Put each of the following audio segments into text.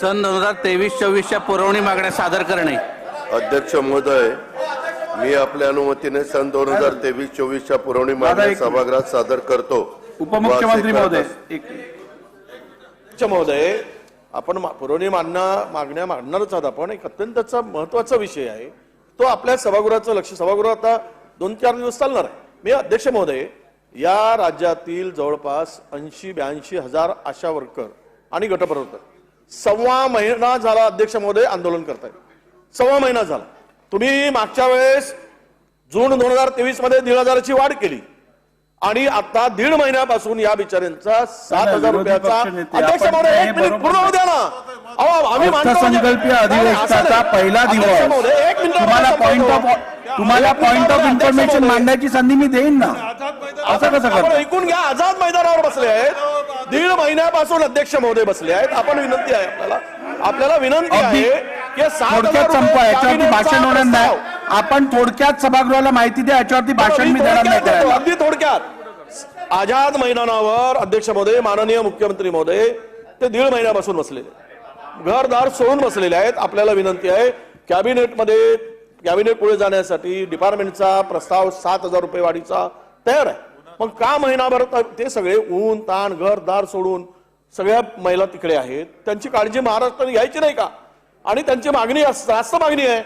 सन दोन हजार तेवीस चोवीसच्या पुरवणी मागण्या सादर करणे. अध्यक्ष महोदय मी आपल्या अनुमतीने सन दोन हजार तेवीस चोवीसच्या पुरवणी मागण्या सभागृहात सादर करतो. उपमुख्यमंत्री महोदय. महोदय आपण पुरवणी मागणं मागण्या मांडणारच आहोत आपण. एक अत्यंतचा महत्त्वाचा विषय आहे. तो आपल्या सभागृहाचं लक्ष सभागृह आता दोन चार दिवस चालणार आहे. मी अध्यक्ष महोदय या राज्यातील जवळपास ऐंशी ब्याऐंशी हजार आशा वर्कर आणि गटप्रवर्तक. सव्वा महिना झाला अध्यक्ष महोदय आंदोलन करतायत. सव्वा महिना झाला. तुम्ही मागच्या वेळेस जून दोन हजार तेवीसमध्ये दीड हजाराची वाढ केली. आणि आता दीड महिन्यापासून या बिचाऱ्यांचा सात हजार रुपयाचा अध्यक्ष महोदय एक मिनिट पूर्ण द्या ना. अहो, आम्ही मांडतो म्हणजे- अर्थसंकल्पीय असं अधिवेशनाचा. पहिला दिवस. तुम्हाला पॉइंट ऑफ. तुम्हाला पॉइंट ऑफ इन्फॉर्मेशन. मांडण्याची संधी मी देईन ना. असं कसं आपण करता ऐकून घ्या आझाद मैदानावर बसले आहेत. दीड महिन्यापासून अध्यक्ष महोदय बसले आहेत. आपण विनंती आहे आपल्याला. आपल्याला विनंती आहे की थोडक्यात संपवा. याच्यावरती भाषण होणार नाही. आपण थोडक्यात सभागृहाला माहिती द्या. याच्यावरती भाषण मी देणार नाही अगदी थोडक्यात. आझाद मैदानावर अध्यक्ष महोदय माननीय मुख्यमंत्री महोदय ते दीड महिन्यापासून बसलेले घरदार सोडून बसलेले आहेत. आपल्याला विनंती आहे कॅबिनेटमध्ये कॅबिनेट पुढे जाण्यासाठी डिपार्टमेंटचा प्रस्ताव सात हजार रुपये वाढीचा तयार आहे. मग का महिनाभर त- सगळे ऊन ताण घरदार सोडून सगळ्या महिला तिकडे आहेत. त्यांची काळजी महाराष्ट्राने घ्यायची नाही का? आणि त्यांची मागणी जास्त मागणी आहे.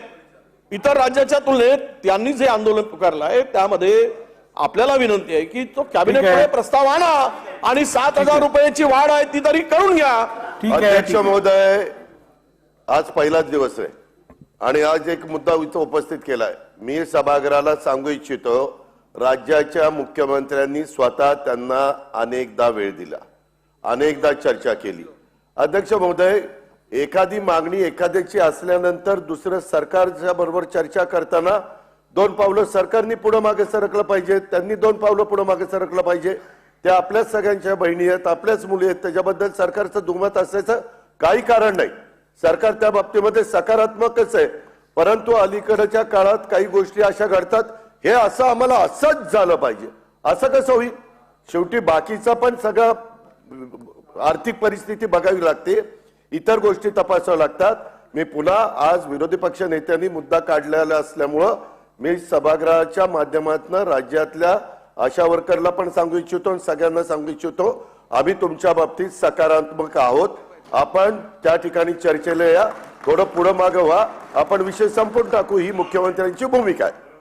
इतर राज्याच्या तुलनेत त्यांनी जे आंदोलन पुकारलं आहे त्यामध्ये आपल्याला विनंती आहे की तो कॅबिनेटमध्ये. प्रस्ताव आणा आणि सात हजार रुपयाची वाढ आहे ती तरी करून घ्या. ठीक आहे अध्यक्ष. महोदय आज पहिलाच दिवस आहे. आणि आज एक मुद्दा इथं उपस्थित केलाय. मी सभागृहाला सांगू इच्छितो राज्याच्या मुख्यमंत्र्यांनी स्वतः त्यांना अनेकदा वेळ दिला. अनेकदा चर्चा केली. अध्यक्ष महोदय एखादी मागणी एखाद्याची असल्यानंतर दुसरं सरकारच्या बरोबर चर्चा करताना दोन पावलं सरकारनी पुढं मागे सरकलं पाहिजे त्यांनी दोन पावलं पुढं मागे सरकलं पाहिजे. त्या आपल्याच सगळ्यांच्या बहिणी आहेत आपल्याच मुली आहेत त्याच्याबद्दल सरकारचं दुमत असायचं काही कारण नाही. सरकार त्या बाबतीमध्ये सकारात्मकच आहे. परंतु अलीकडच्या काळात काही गोष्टी अशा घडतात हे असं आम्हाला असंच झालं पाहिजे. असं कसं होईल? शेवटी बाकीचा पण सगळं आर्थिक परिस्थिती बघावी लागते. इतर गोष्टी तपासाव्या लागतात. मी पुन्हा आज विरोधी पक्ष नेत्यांनी मुद्दा काढलेला असल्यामुळं मी सभागृहाच्या माध्यमातून राज्यातल्या आशा वर्करला पण सांगू इच्छितो आणि सगळ्यांना सांगू इच्छितो आम्ही तुमच्या बाबतीत सकारात्मक आहोत. आपण त्या ठिकाणी चर्चेला या. थोडं पुढं मागं व्हा. आपण विषय संपून टाकू. ही मुख्यमंत्र्यांची भूमिका आहे.